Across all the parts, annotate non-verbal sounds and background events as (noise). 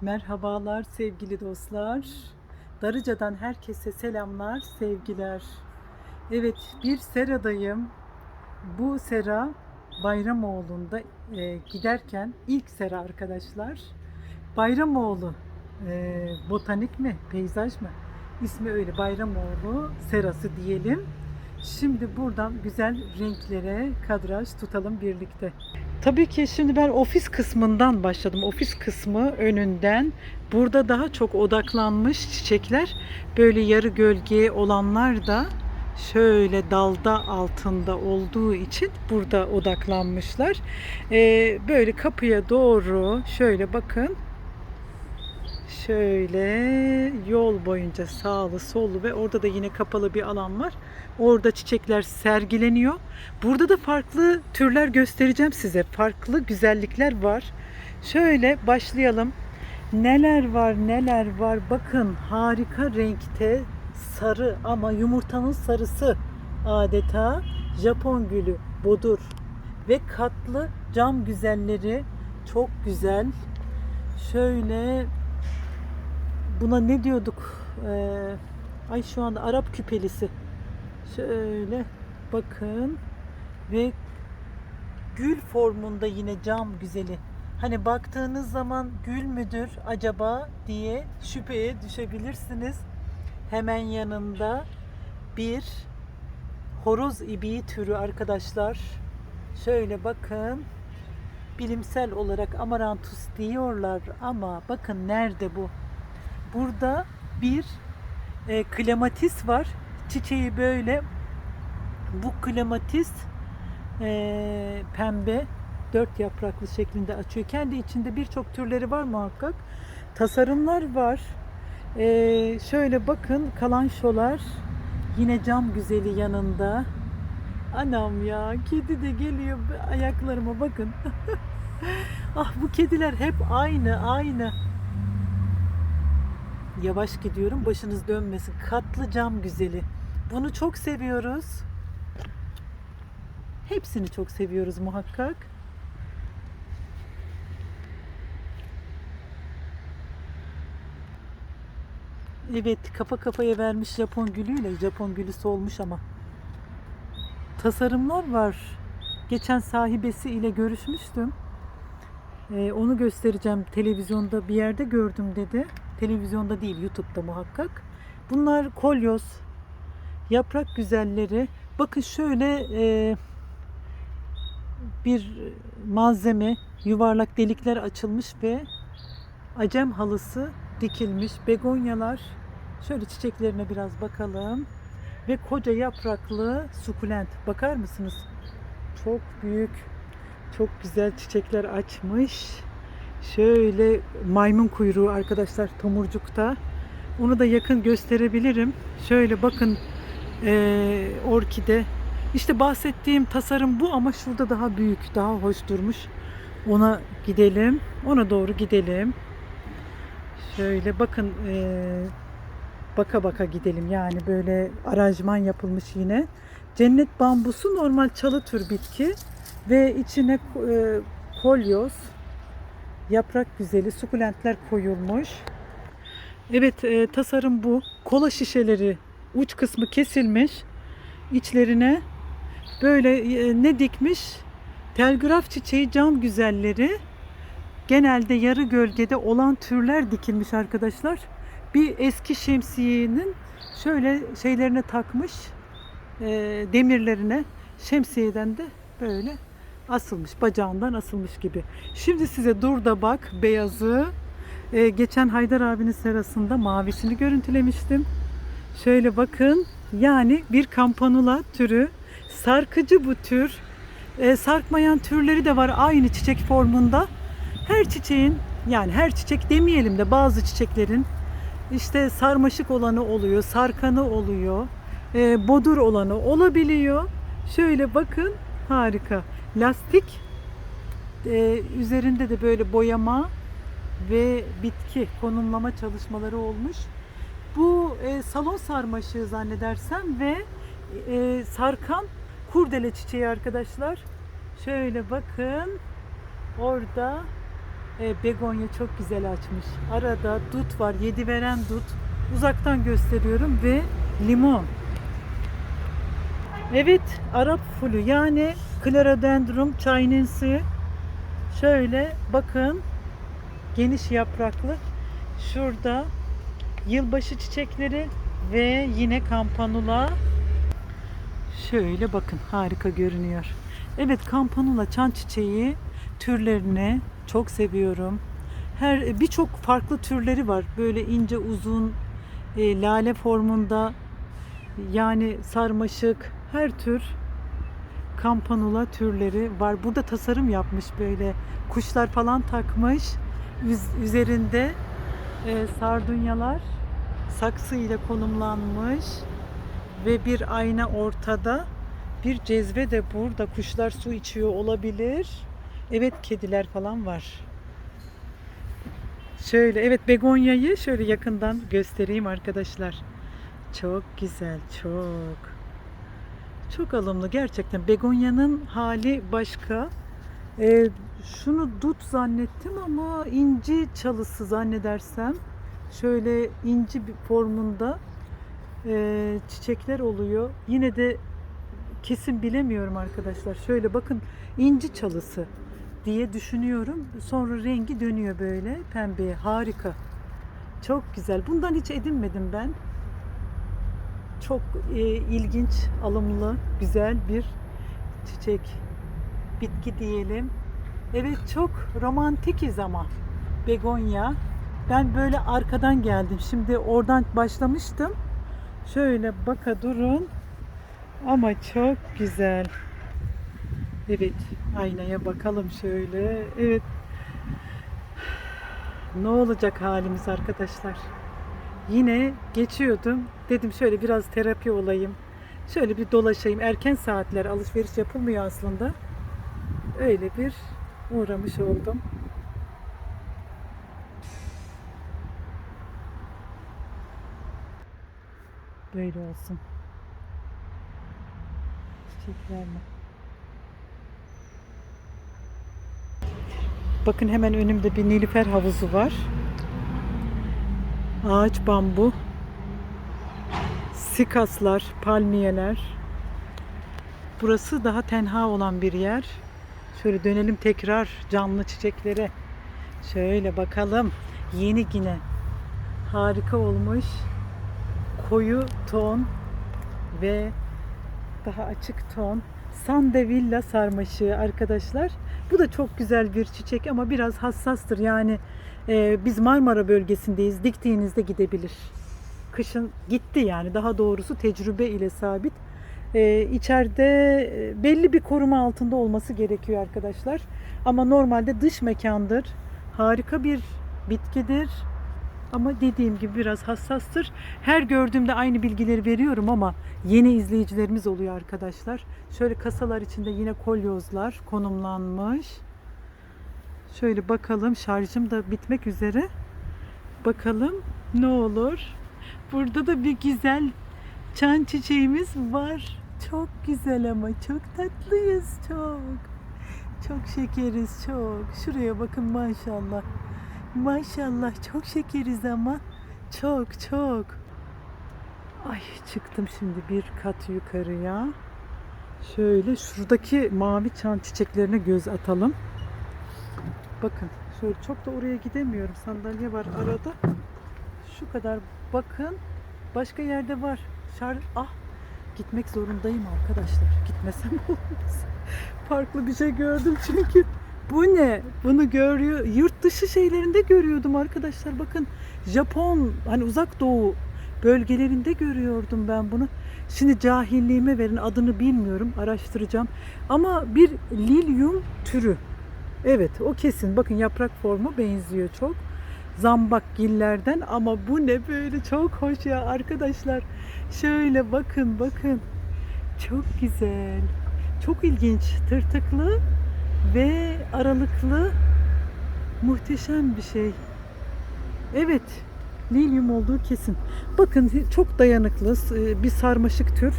Merhabalar sevgili dostlar. Darıca'dan herkese selamlar, sevgiler. Evet, bir seradayım. Bu sera Bayramoğlu'nda e, giderken ilk sera arkadaşlar. Bayramoğlu e, botanik mi, peyzaj mı? İsmi öyle Bayramoğlu serası diyelim. Şimdi buradan güzel renklere kadraj tutalım birlikte. Tabii ki şimdi ben ofis kısmından başladım. Ofis kısmı önünden. Burada daha çok odaklanmış çiçekler. Böyle yarı gölge olanlar da şöyle dalda altında olduğu için burada odaklanmışlar. Ee, böyle kapıya doğru şöyle bakın. Şöyle yol boyunca sağlı sollu ve orada da yine kapalı bir alan var. Orada çiçekler sergileniyor. Burada da farklı türler göstereceğim size. Farklı güzellikler var. Şöyle başlayalım. Neler var neler var. Bakın harika renkte sarı ama yumurtanın sarısı adeta Japon gülü bodur ve katlı cam güzelleri çok güzel. Şöyle buna ne diyorduk? Ee, ay şu anda Arap küpelisi. Şöyle bakın ve gül formunda yine cam güzeli. Hani baktığınız zaman gül müdür acaba diye şüpheye düşebilirsiniz. Hemen yanında bir horoz ibiği türü arkadaşlar. Şöyle bakın. Bilimsel olarak amarantus diyorlar ama bakın nerede bu? Burada bir e, klematis var. Çiçeği böyle bu klematis e, pembe dört yapraklı şeklinde açıyor. Kendi içinde birçok türleri var muhakkak. Tasarımlar var. E, şöyle bakın kalanşolar yine cam güzeli yanında. Anam ya kedi de geliyor ayaklarıma bakın. (laughs) ah bu kediler hep aynı aynı. Yavaş gidiyorum başınız dönmesin. Katlı cam güzeli. Bunu çok seviyoruz. Hepsini çok seviyoruz muhakkak. Evet kafa kafaya vermiş Japon gülüyle. Japon gülü solmuş ama. Tasarımlar var. Geçen sahibesi ile görüşmüştüm. Ee, onu göstereceğim televizyonda bir yerde gördüm dedi. Televizyonda değil YouTube'da muhakkak. Bunlar kolyoz, yaprak güzelleri. Bakın şöyle e, bir malzeme, yuvarlak delikler açılmış ve acem halısı dikilmiş. Begonyalar, şöyle çiçeklerine biraz bakalım. Ve koca yapraklı sukulent. Bakar mısınız? Çok büyük, çok güzel çiçekler açmış. Şöyle maymun kuyruğu arkadaşlar tomurcukta. Onu da yakın gösterebilirim. Şöyle bakın eee, orkide. İşte bahsettiğim tasarım bu ama şurada daha büyük, daha hoş durmuş. Ona gidelim. Ona doğru gidelim. Şöyle bakın eee, baka baka gidelim. Yani böyle aranjman yapılmış yine. Cennet bambusu normal çalı tür bitki ve içine eee, kolyoz, yaprak güzeli, sukulentler koyulmuş. Evet e, tasarım bu. Kola şişeleri uç kısmı kesilmiş. İçlerine böyle e, ne dikmiş? Telgraf çiçeği cam güzelleri. Genelde yarı gölgede olan türler dikilmiş arkadaşlar. Bir eski şemsiyenin şöyle şeylerine takmış e, demirlerine şemsiyeden de böyle asılmış bacağından asılmış gibi. Şimdi size dur da bak beyazı ee, geçen Haydar abinin serasında mavisini görüntülemiştim. Şöyle bakın yani bir kampanula türü sarkıcı bu tür Ee, sarkmayan türleri de var aynı çiçek formunda. Her çiçeğin yani her çiçek demeyelim de bazı çiçeklerin işte sarmaşık olanı oluyor, sarkanı oluyor, e, bodur olanı olabiliyor. Şöyle bakın harika. Lastik e, üzerinde de böyle boyama ve bitki konumlama çalışmaları olmuş. Bu e, salon sarmaşığı zannedersem ve e, sarkan kurdele çiçeği arkadaşlar. Şöyle bakın orada e, begonya çok güzel açmış. Arada dut var, yedi veren dut. Uzaktan gösteriyorum ve limon. Evet, Arap fulü yani Clerodendron chinense. Şöyle bakın, geniş yapraklı. Şurada yılbaşı çiçekleri ve yine kampanula. Şöyle bakın harika görünüyor. Evet kampanula çan çiçeği türlerini çok seviyorum. Her birçok farklı türleri var. Böyle ince uzun e, lale formunda yani sarmaşık her tür kampanula türleri var. Burada tasarım yapmış böyle kuşlar falan takmış. Üz- üzerinde e, sardunyalar saksı ile konumlanmış ve bir ayna ortada. Bir cezve de burada. Kuşlar su içiyor olabilir. Evet kediler falan var. Şöyle evet begonyayı şöyle yakından göstereyim arkadaşlar. Çok güzel, çok. Çok alımlı gerçekten. Begonyanın hali başka. Ee, şunu dut zannettim ama inci çalısı zannedersem. Şöyle inci bir formunda e, çiçekler oluyor. Yine de kesin bilemiyorum arkadaşlar. Şöyle bakın inci çalısı diye düşünüyorum. Sonra rengi dönüyor böyle pembeye. Harika. Çok güzel. Bundan hiç edinmedim ben. Çok e, ilginç, alımlı, güzel bir çiçek, bitki diyelim. Evet çok romantikiz ama. Begonya. Ben böyle arkadan geldim. Şimdi oradan başlamıştım. Şöyle baka durun. Ama çok güzel. Evet, aynaya bakalım şöyle. Evet. Ne olacak halimiz arkadaşlar? Yine geçiyordum. Dedim şöyle biraz terapi olayım. Şöyle bir dolaşayım. Erken saatler alışveriş yapılmıyor aslında. Öyle bir uğramış oldum. Böyle olsun. Çiçekler mi? Bakın hemen önümde bir nilüfer havuzu var. Ağaç bambu. Sikaslar, palmiyeler. Burası daha tenha olan bir yer. Şöyle dönelim tekrar canlı çiçeklere. Şöyle bakalım. Yeni yine harika olmuş. Koyu ton ve daha açık ton. Sandevilla sarmaşığı arkadaşlar. Bu da çok güzel bir çiçek ama biraz hassastır. Yani e, biz Marmara bölgesindeyiz. Diktiğinizde gidebilir. Kışın gitti yani daha doğrusu tecrübe ile sabit. E, içeride e, belli bir koruma altında olması gerekiyor arkadaşlar. Ama normalde dış mekandır. Harika bir bitkidir. Ama dediğim gibi biraz hassastır. Her gördüğümde aynı bilgileri veriyorum ama yeni izleyicilerimiz oluyor arkadaşlar. Şöyle kasalar içinde yine kolyozlar konumlanmış. Şöyle bakalım şarjım da bitmek üzere. Bakalım ne olur. Burada da bir güzel çan çiçeğimiz var. Çok güzel ama çok tatlıyız çok. Çok şekeriz çok. Şuraya bakın maşallah. Maşallah çok şekeriz ama çok çok. Ay çıktım şimdi bir kat yukarıya. Şöyle şuradaki mavi çan çiçeklerine göz atalım. Bakın şöyle çok da oraya gidemiyorum. Sandalye var arada. Şu kadar bakın. Başka yerde var. Şar ah gitmek zorundayım arkadaşlar. Gitmesem (laughs) olmaz. Farklı bir şey gördüm çünkü. Bu ne? Bunu görüyor. Yurt dışı şeylerinde görüyordum arkadaşlar. Bakın Japon hani uzak doğu bölgelerinde görüyordum ben bunu. Şimdi cahilliğime verin adını bilmiyorum. Araştıracağım. Ama bir lilyum türü. Evet o kesin. Bakın yaprak formu benziyor çok. Zambak gillerden ama bu ne böyle çok hoş ya arkadaşlar. Şöyle bakın bakın. Çok güzel. Çok ilginç. Tırtıklı ve aralıklı muhteşem bir şey. Evet, lilyum olduğu kesin. Bakın çok dayanıklı e, bir sarmaşık tür.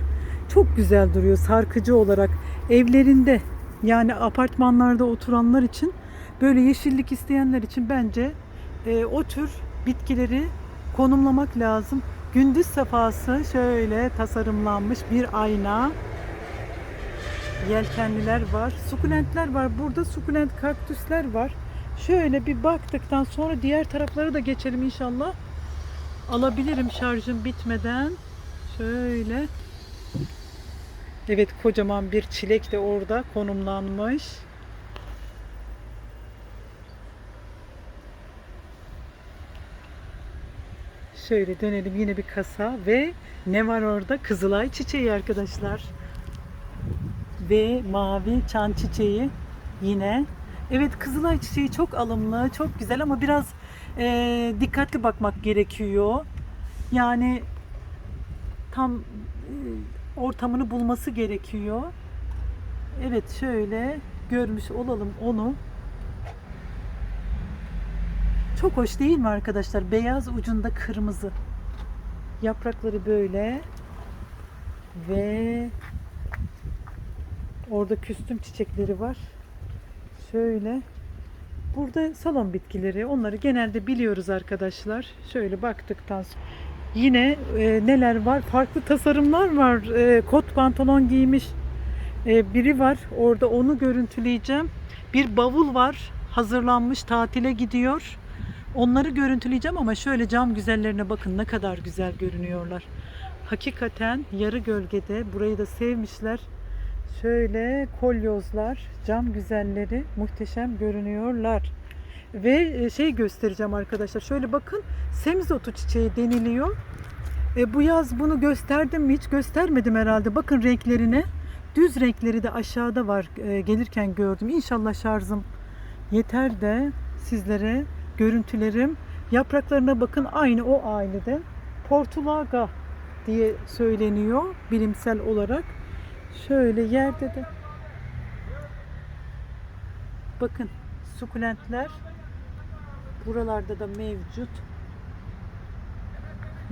Çok güzel duruyor sarkıcı olarak. Evlerinde yani apartmanlarda oturanlar için Böyle yeşillik isteyenler için bence e, o tür bitkileri konumlamak lazım. Gündüz sefası şöyle tasarımlanmış bir ayna. Yelkenliler var. Sukulentler var. Burada sukulent kaktüsler var. Şöyle bir baktıktan sonra diğer taraflara da geçelim inşallah. Alabilirim şarjım bitmeden. Şöyle. Evet kocaman bir çilek de orada konumlanmış. Şöyle dönelim yine bir kasa ve ne var orada? Kızılay çiçeği arkadaşlar. Ve mavi çan çiçeği yine. Evet kızılay çiçeği çok alımlı, çok güzel ama biraz eee, dikkatli bakmak gerekiyor. Yani tam eee, ortamını bulması gerekiyor. Evet şöyle görmüş olalım onu. Çok hoş değil mi arkadaşlar? Beyaz ucunda kırmızı. Yaprakları böyle. Ve orada küstüm çiçekleri var. Şöyle. Burada salon bitkileri. Onları genelde biliyoruz arkadaşlar. Şöyle baktıktan sonra. Yine e, neler var? Farklı tasarımlar var. E, kot pantolon giymiş e, biri var. Orada onu görüntüleyeceğim. Bir bavul var. Hazırlanmış tatile gidiyor. Onları görüntüleyeceğim ama şöyle cam güzellerine bakın ne kadar güzel görünüyorlar. Hakikaten yarı gölgede burayı da sevmişler. Şöyle kolyozlar, cam güzelleri muhteşem görünüyorlar. Ve e, şey göstereceğim arkadaşlar. Şöyle bakın semizotu çiçeği deniliyor. E, bu yaz bunu gösterdim mi hiç göstermedim herhalde. Bakın renklerine. Düz renkleri de aşağıda var. E, gelirken gördüm. İnşallah şarjım yeter de sizlere görüntülerim. Yapraklarına bakın aynı o ailede. Portulaga diye söyleniyor bilimsel olarak. Şöyle yerde de bakın sukulentler buralarda da mevcut.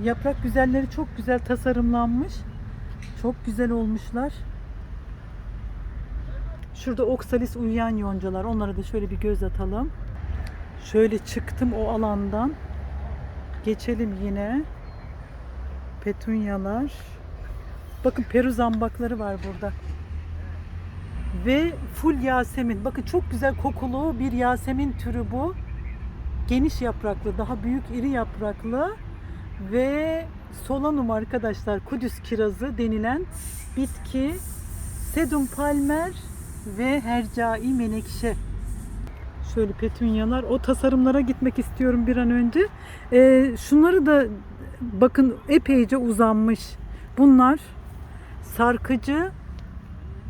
Yaprak güzelleri çok güzel tasarımlanmış. Çok güzel olmuşlar. Şurada oksalis uyuyan yoncalar. Onlara da şöyle bir göz atalım. Şöyle çıktım o alandan. Geçelim yine. Petunyalar. Bakın peru zambakları var burada. Ve full yasemin. Bakın çok güzel kokulu bir yasemin türü bu. Geniş yapraklı, daha büyük iri yapraklı ve solanum arkadaşlar Kudüs kirazı denilen bitki sedum palmer ve hercai menekşe şöyle petunyalar. O tasarımlara gitmek istiyorum bir an önce. Ee, şunları da bakın epeyce uzanmış. Bunlar sarkıcı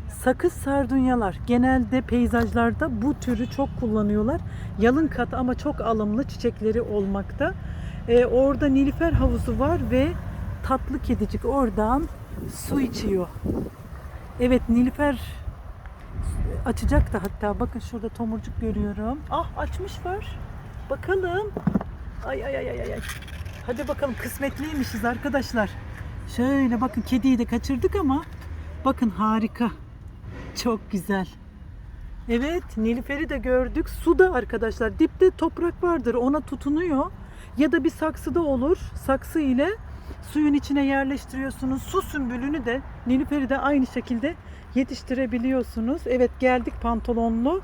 sakız sardunyalar. Genelde peyzajlarda bu türü çok kullanıyorlar. Yalın kat ama çok alımlı çiçekleri olmakta. Ee, orada nilüfer havuzu var ve tatlı kedicik oradan su içiyor. Evet nilüfer açacak da hatta bakın şurada tomurcuk görüyorum. Ah açmış var. Bakalım. Ay ay ay ay ay. Hadi bakalım kısmetliymişiz arkadaşlar. Şöyle bakın kediyi de kaçırdık ama bakın harika. Çok güzel. Evet Nilüfer'i de gördük. Suda arkadaşlar dipte toprak vardır ona tutunuyor. Ya da bir saksıda olur. Saksı ile suyun içine yerleştiriyorsunuz. Su sümbülünü de Nilüfer'i de aynı şekilde yetiştirebiliyorsunuz. Evet geldik pantolonlu.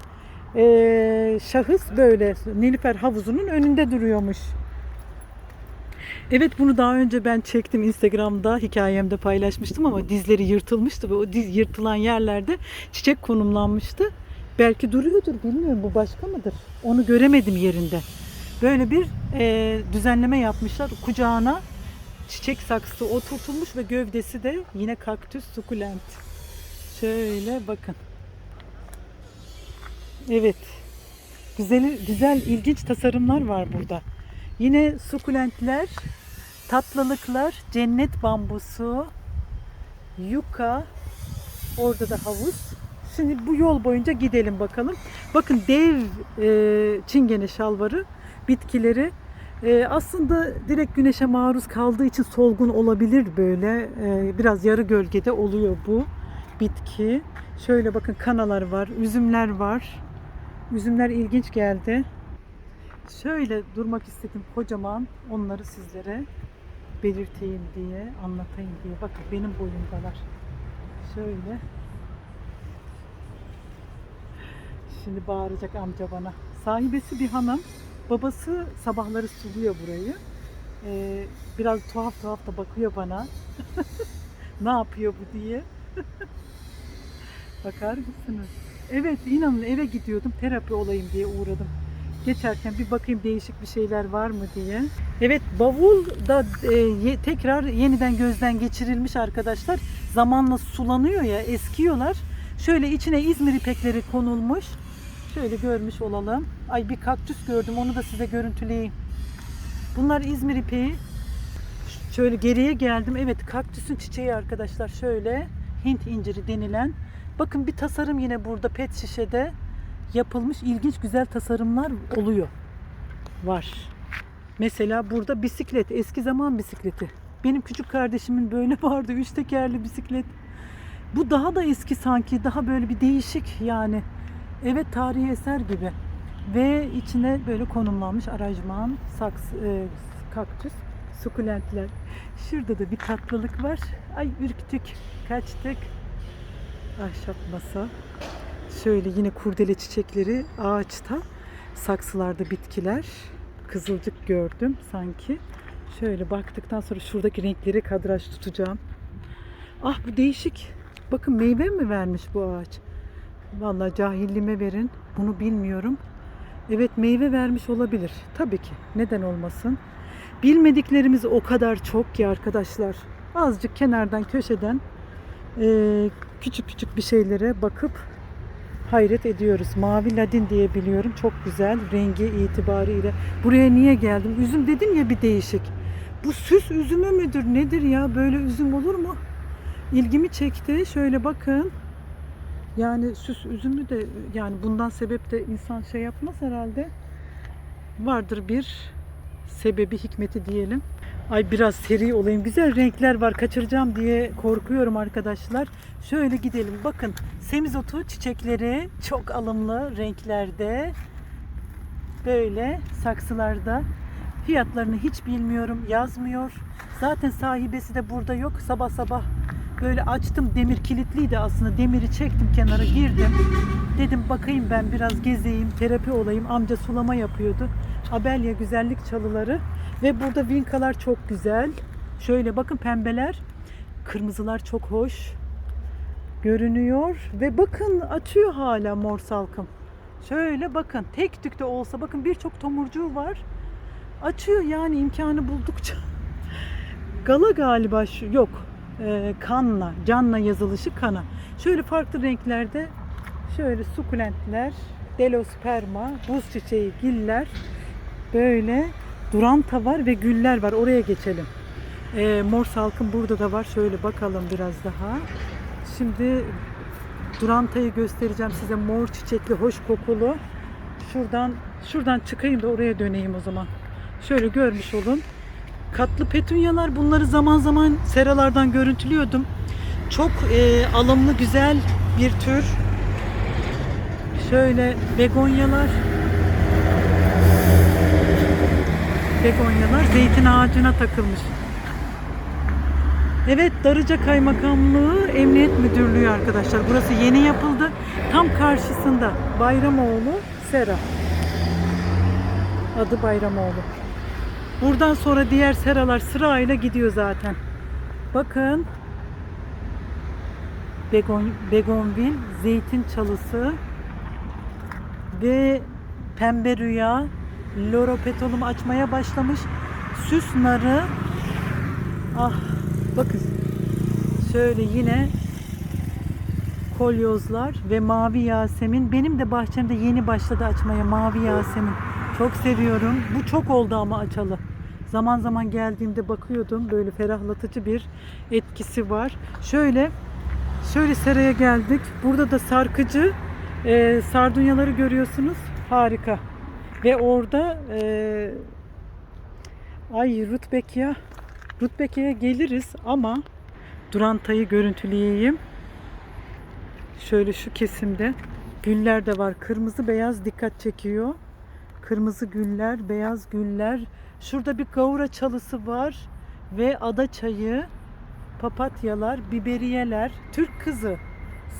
Ee, şahıs böyle Nilüfer havuzunun önünde duruyormuş. Evet bunu daha önce ben çektim Instagram'da hikayemde paylaşmıştım ama dizleri yırtılmıştı ve o diz yırtılan yerlerde çiçek konumlanmıştı. Belki duruyordur bilmiyorum bu başka mıdır? Onu göremedim yerinde. Böyle bir e, düzenleme yapmışlar. Kucağına çiçek saksısı oturtulmuş ve gövdesi de yine kaktüs sukulent. Şöyle bakın. Evet. Güzel, güzel, ilginç tasarımlar var burada. Yine sukulentler, tatlılıklar, cennet bambusu, yuka, orada da havuz. Şimdi bu yol boyunca gidelim bakalım. Bakın dev e, çingene şalvarı, bitkileri. E, aslında direkt güneşe maruz kaldığı için solgun olabilir böyle. E, biraz yarı gölgede oluyor bu bitki. Şöyle bakın kanalar var, üzümler var. Üzümler ilginç geldi. Şöyle durmak istedim kocaman onları sizlere belirteyim diye, anlatayım diye. Bakın benim boyumdalar. Şöyle. Şimdi bağıracak amca bana. Sahibesi bir hanım. Babası sabahları suluyor burayı. Ee, biraz tuhaf tuhaf da bakıyor bana. (laughs) ne yapıyor bu diye. (laughs) Bakar mısınız? Evet inanın eve gidiyordum terapi olayım diye uğradım. Geçerken bir bakayım değişik bir şeyler var mı diye. Evet bavul da e, ye- tekrar yeniden gözden geçirilmiş arkadaşlar. Zamanla sulanıyor ya eskiyorlar. Şöyle içine İzmir ipekleri konulmuş. Şöyle görmüş olalım. Ay bir kaktüs gördüm onu da size görüntüleyeyim. Bunlar İzmir ipeği. Şöyle geriye geldim. Evet kaktüsün çiçeği arkadaşlar şöyle Hint inciri denilen. Bakın bir tasarım yine burada pet şişede yapılmış ilginç güzel tasarımlar oluyor. Var. Mesela burada bisiklet, eski zaman bisikleti. Benim küçük kardeşimin böyle (laughs) vardı, üç tekerli bisiklet. Bu daha da eski sanki, daha böyle bir değişik yani. Evet tarihi eser gibi. Ve içine böyle konumlanmış aracman, saks, e, kaktüs, sukulentler. Şurada da bir tatlılık var. Ay ürktük, kaçtık. Ahşap masa. Şöyle yine kurdele çiçekleri ağaçta. Saksılarda bitkiler. Kızılcık gördüm sanki. Şöyle baktıktan sonra şuradaki renkleri kadraj tutacağım. Ah bu değişik. Bakın meyve mi vermiş bu ağaç? Vallahi cahilliğime verin. Bunu bilmiyorum. Evet meyve vermiş olabilir. Tabii ki. Neden olmasın? Bilmediklerimiz o kadar çok ki arkadaşlar. Azıcık kenardan köşeden eee, küçük küçük bir şeylere bakıp hayret ediyoruz. Mavi ladin diye biliyorum. Çok güzel rengi itibariyle. Buraya niye geldim? Üzüm dedim ya bir değişik. Bu süs üzümü müdür? Nedir ya? Böyle üzüm olur mu? İlgimi çekti. Şöyle bakın. Yani süs üzümü de yani bundan sebep de insan şey yapmaz herhalde. Vardır bir sebebi hikmeti diyelim. Ay biraz seri olayım. Güzel renkler var. Kaçıracağım diye korkuyorum arkadaşlar. Şöyle gidelim. Bakın semizotu çiçekleri çok alımlı renklerde. Böyle saksılarda. Fiyatlarını hiç bilmiyorum. Yazmıyor. Zaten sahibesi de burada yok. Sabah sabah böyle açtım. Demir kilitliydi aslında. Demiri çektim kenara girdim. Dedim bakayım ben biraz gezeyim. Terapi olayım. Amca sulama yapıyordu. Abelya güzellik çalıları. Ve burada vinkalar çok güzel. Şöyle bakın pembeler. Kırmızılar çok hoş görünüyor. Ve bakın açıyor hala mor salkım. Şöyle bakın tek tük de olsa bakın birçok tomurcuğu var. Açıyor yani imkanı buldukça. (laughs) Gala galiba şu yok. Ee, kanla, canla yazılışı kana. Şöyle farklı renklerde şöyle sukulentler, delosperma, buz çiçeği, giller böyle duranta var ve güller var. Oraya geçelim. Ee, mor salkım burada da var. Şöyle bakalım biraz daha. Şimdi durantayı göstereceğim size. Mor çiçekli, hoş kokulu. Şuradan şuradan çıkayım da oraya döneyim o zaman. Şöyle görmüş olun. Katlı petunyalar bunları zaman zaman seralardan görüntülüyordum. Çok e, alımlı güzel bir tür. Şöyle begonyalar. Begonyalar zeytin ağacına takılmış. Evet Darıca Kaymakamlığı Emniyet Müdürlüğü arkadaşlar. Burası yeni yapıldı. Tam karşısında Bayramoğlu Sera. Adı Bayramoğlu. Buradan sonra diğer seralar sırayla gidiyor zaten. Bakın. Begon, begonvil, zeytin çalısı ve pembe rüya loropetolum açmaya başlamış. Süs narı ah bakın şöyle yine kolyozlar ve mavi yasemin. Benim de bahçemde yeni başladı açmaya mavi yasemin. Çok seviyorum. Bu çok oldu ama açalı. Zaman zaman geldiğimde bakıyordum. Böyle ferahlatıcı bir etkisi var. Şöyle şöyle seraya geldik. Burada da sarkıcı e, sardunyaları görüyorsunuz. Harika. Ve orada e, ay Rutbekya Rutbekya'ya geliriz ama Durantay'ı görüntüleyeyim. Şöyle şu kesimde Güller de var. Kırmızı beyaz dikkat çekiyor. Kırmızı güller, beyaz güller. Şurada bir gavura çalısı var ve ada çayı, papatyalar, biberiyeler, Türk kızı,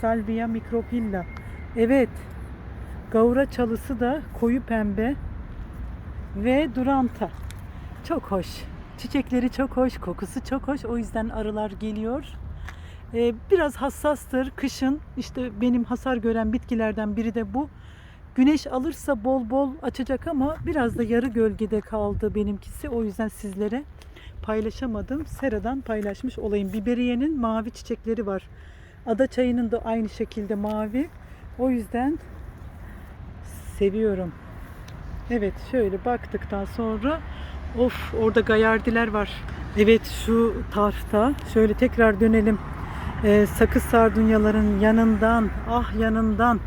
salvia micropilla. Evet. Gavura çalısı da koyu pembe ve duranta. Çok hoş. Çiçekleri çok hoş, kokusu çok hoş. O yüzden arılar geliyor. Ee, biraz hassastır. Kışın işte benim hasar gören bitkilerden biri de bu. Güneş alırsa bol bol açacak ama biraz da yarı gölgede kaldı benimkisi. O yüzden sizlere paylaşamadım. Sera'dan paylaşmış olayım. Biberiyenin mavi çiçekleri var. Ada çayının da aynı şekilde mavi. O yüzden seviyorum. Evet şöyle baktıktan sonra of orada gayardiler var. Evet şu tarafta şöyle tekrar dönelim. Ee, sakız sardunyaların yanından ah yanından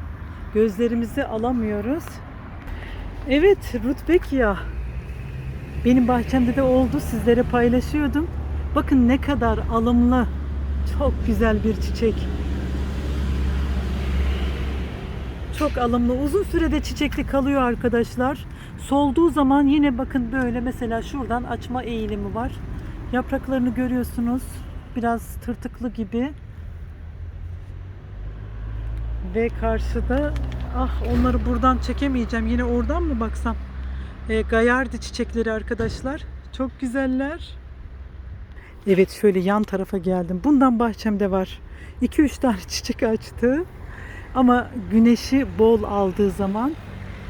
gözlerimizi alamıyoruz. Evet Rudbeckia benim bahçemde de oldu sizlere paylaşıyordum. Bakın ne kadar alımlı çok güzel bir çiçek. Çok alımlı. Uzun sürede çiçekli kalıyor arkadaşlar. Solduğu zaman yine bakın böyle mesela şuradan açma eğilimi var. Yapraklarını görüyorsunuz. Biraz tırtıklı gibi. Ve karşıda ah onları buradan çekemeyeceğim. Yine oradan mı baksam? E, gayardi çiçekleri arkadaşlar. Çok güzeller. Evet şöyle yan tarafa geldim. Bundan bahçemde var. 2-3 tane (laughs) çiçek açtı. Ama güneşi bol aldığı zaman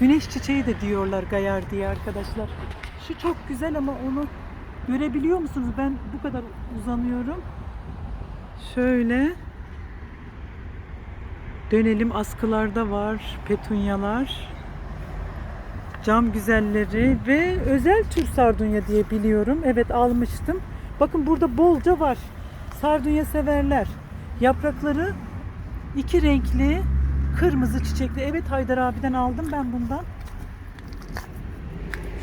güneş çiçeği de diyorlar gayar arkadaşlar. Şu çok güzel ama onu görebiliyor musunuz? Ben bu kadar uzanıyorum. Şöyle dönelim askılarda var petunyalar. Cam güzelleri ve özel tür sardunya diye biliyorum. Evet almıştım. Bakın burada bolca var. Sardunya severler. Yaprakları İki renkli kırmızı çiçekli. Evet Haydar abiden aldım ben bundan.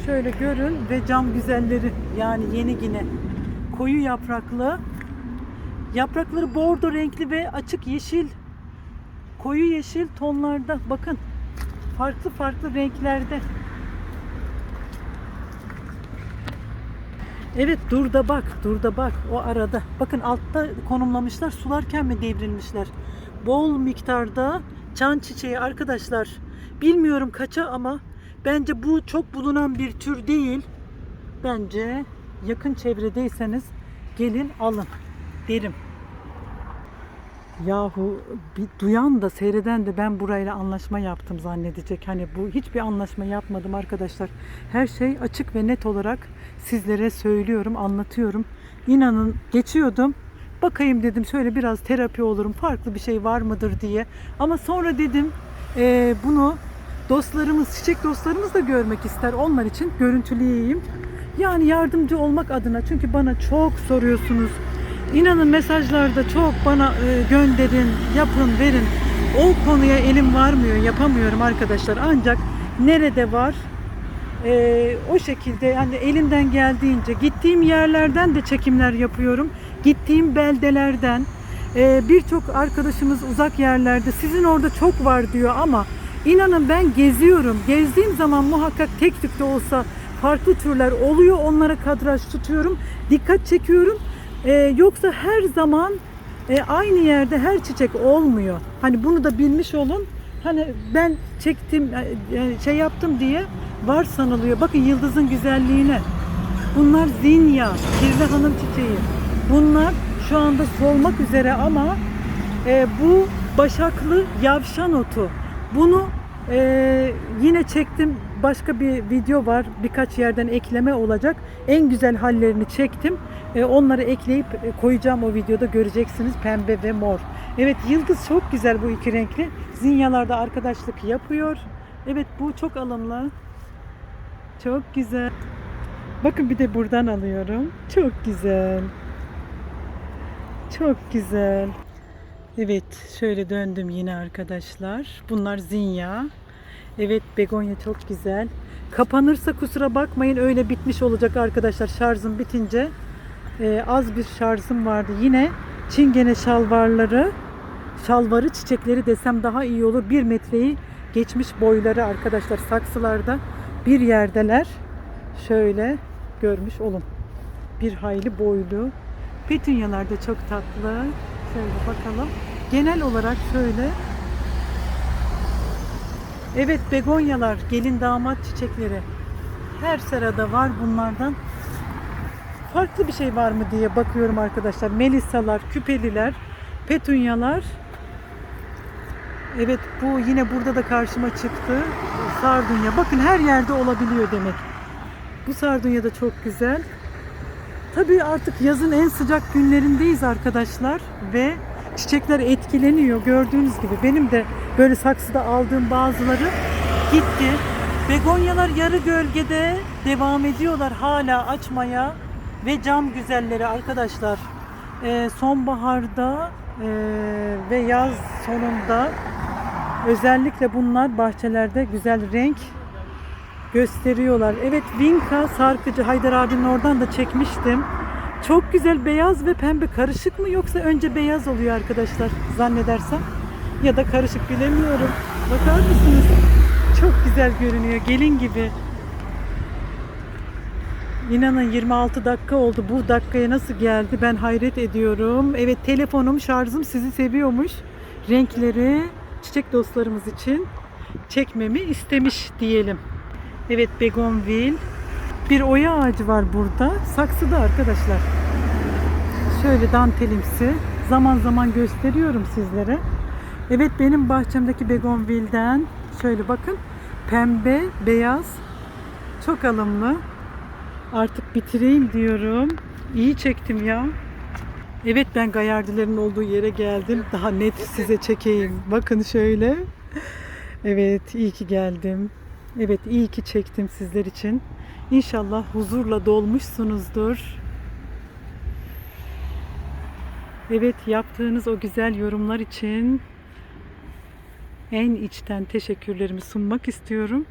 Şöyle görün ve cam güzelleri yani yeni yine koyu yapraklı. Yaprakları bordo renkli ve açık yeşil. Koyu yeşil tonlarda. Bakın farklı farklı renklerde. Evet dur da bak, dur da bak o arada. Bakın altta konumlamışlar, sularken mi devrilmişler? Bol miktarda can çiçeği arkadaşlar. Bilmiyorum kaça ama bence bu çok bulunan bir tür değil. Bence yakın çevredeyseniz gelin alın derim. Yahu bir duyan da seyreden de ben burayla anlaşma yaptım zannedecek. Hani bu hiçbir anlaşma yapmadım arkadaşlar. Her şey açık ve net olarak sizlere söylüyorum, anlatıyorum. İnanın geçiyordum. Bakayım dedim şöyle biraz terapi olurum. Farklı bir şey var mıdır diye. Ama sonra dedim e, bunu dostlarımız, çiçek dostlarımız da görmek ister. Onlar için görüntüleyeyim. Yani yardımcı olmak adına. Çünkü bana çok soruyorsunuz. İnanın mesajlarda çok bana e, gönderin, yapın, verin. O konuya elim varmıyor, yapamıyorum arkadaşlar. Ancak nerede var e, o şekilde yani elimden geldiğince gittiğim yerlerden de çekimler yapıyorum. Gittiğim beldelerden e, birçok arkadaşımız uzak yerlerde sizin orada çok var diyor ama inanın ben geziyorum. Gezdiğim zaman muhakkak tek tük de olsa farklı türler oluyor. Onlara kadraj tutuyorum. Dikkat çekiyorum. E, yoksa her zaman e, aynı yerde her çiçek olmuyor. Hani bunu da bilmiş olun. Hani ben çektim e, şey yaptım diye var sanılıyor. Bakın yıldızın güzelliğine. Bunlar zinya, kirli hanım çiçeği. Bunlar şu anda solmak üzere ama e, bu başaklı yavşan otu. Bunu e, yine çektim. Başka bir video var. Birkaç yerden ekleme olacak. En güzel hallerini çektim. E, onları ekleyip e, koyacağım o videoda göreceksiniz. Pembe ve mor. Evet yıldız çok güzel bu iki renkli. Zinyalarda arkadaşlık yapıyor. Evet bu çok alımlı. Çok güzel. Bakın bir de buradan alıyorum. Çok güzel. Çok güzel. Evet şöyle döndüm yine arkadaşlar. Bunlar zinya. Evet begonya çok güzel. Kapanırsa kusura bakmayın öyle bitmiş olacak arkadaşlar şarjım bitince. Ee, az bir şarjım vardı. Yine çingene şalvarları şalvarı çiçekleri desem daha iyi olur. Bir metreyi geçmiş boyları arkadaşlar saksılarda bir yerdeler. Şöyle görmüş olun. Bir hayli boylu. Petunyalar da çok tatlı. Şöyle bakalım. Genel olarak şöyle. Evet begonyalar, gelin damat çiçekleri. Her serada var bunlardan. Farklı bir şey var mı diye bakıyorum arkadaşlar. Melisalar, küpeliler, petunyalar. Evet bu yine burada da karşıma çıktı. Sardunya. Bakın her yerde olabiliyor demek. Bu sardunya da çok güzel. Tabii artık yazın en sıcak günlerindeyiz arkadaşlar ve çiçekler etkileniyor gördüğünüz gibi. Benim de böyle saksıda aldığım bazıları gitti. Begonyalar yarı gölgede devam ediyorlar hala açmaya ve cam güzelleri arkadaşlar. Ee, sonbaharda e, ve yaz sonunda özellikle bunlar bahçelerde güzel renk gösteriyorlar. Evet Vinka sarkıcı Haydar abinin oradan da çekmiştim. Çok güzel beyaz ve pembe karışık mı yoksa önce beyaz oluyor arkadaşlar zannedersem ya da karışık bilemiyorum. Bakar mısınız? Çok güzel görünüyor gelin gibi. İnanın 26 dakika oldu. Bu dakikaya nasıl geldi ben hayret ediyorum. Evet telefonum şarjım sizi seviyormuş. Renkleri çiçek dostlarımız için çekmemi istemiş diyelim. Evet begonvil. Bir oya ağacı var burada. Saksıda arkadaşlar. Şöyle dantelimsi. Zaman zaman gösteriyorum sizlere. Evet benim bahçemdeki begonvilden şöyle bakın. Pembe, beyaz. Çok alımlı. Artık bitireyim diyorum. İyi çektim ya. Evet ben gayardilerin olduğu yere geldim. Daha net size çekeyim. Bakın şöyle. Evet iyi ki geldim. Evet iyi ki çektim sizler için. İnşallah huzurla dolmuşsunuzdur. Evet yaptığınız o güzel yorumlar için en içten teşekkürlerimi sunmak istiyorum.